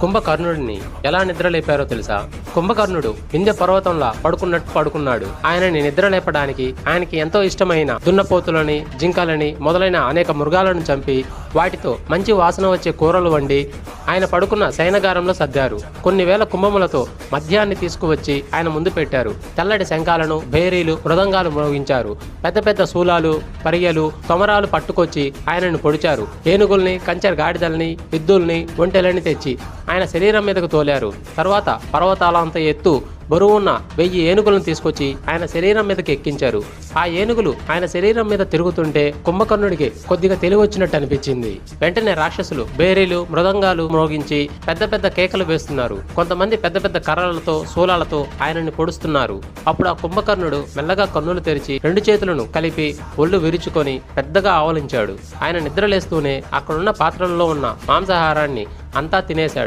కుంభకర్ణుడిని ఎలా నిద్రలేపారో తెలుసా? కుంభకర్ణుడు వింధ్య పర్వతంలా పడుకున్నట్టు పడుకున్నాడు. ఆయనని నిద్రలేపడానికి ఆయనకి ఎంతో ఇష్టమైన దున్నపోతులని జింకలని మొదలైన అనేక మృగాలను చంపి వాటితో మంచి వాసన వచ్చే కూరలు వండి ఆయన పడుకున్న శయనగారంలో సర్దారు. కొన్ని వేల కుంభములతో మద్యాన్ని తీసుకువచ్చి ఆయన ముందు పెట్టారు. తెల్లటి శంఖాలను భేరీలు మృదంగాలు మ్రోగించారు పెద్ద పెద్ద శూలాలు పరిగెలు తొమరాలు పట్టుకొచ్చి ఆయనను పొడిచారు. ఏనుగుల్ని కంచర్ గాడిదల్ని విద్దుల్ని ఒంటెలని తెచ్చి ఆయన శరీరం మీదకు తోలారు. తర్వాత పర్వతాలంత ఎత్తు బరువున్న వెయ్యి ఏనుగులను తీసుకొచ్చి ఆయన శరీరం మీదకి ఎక్కించారు. ఆ ఏనుగులు ఆయన శరీరం మీద తిరుగుతుంటే కుంభకర్ణుడికి కొద్దిగా తెలివి వచ్చినట్టు అనిపించింది. వెంటనే రాక్షసులు బేరీలు మృదంగాలు మ్రోగించి పెద్ద పెద్ద కేకలు వేస్తున్నారు. కొంతమంది పెద్ద పెద్ద కర్రలతో శూలాలతో ఆయనని పొడుస్తున్నారు. అప్పుడు ఆ కుంభకర్ణుడు మెల్లగా కన్నులు తెరిచి రెండు చేతులను కలిపి ఒళ్ళు విరుచుకొని పెద్దగా ఆవలించాడు. ఆయన నిద్రలేస్తూనే అక్కడున్న పాత్రల్లో ఉన్న మాంసాహారాన్ని అంతా తినేశాడు.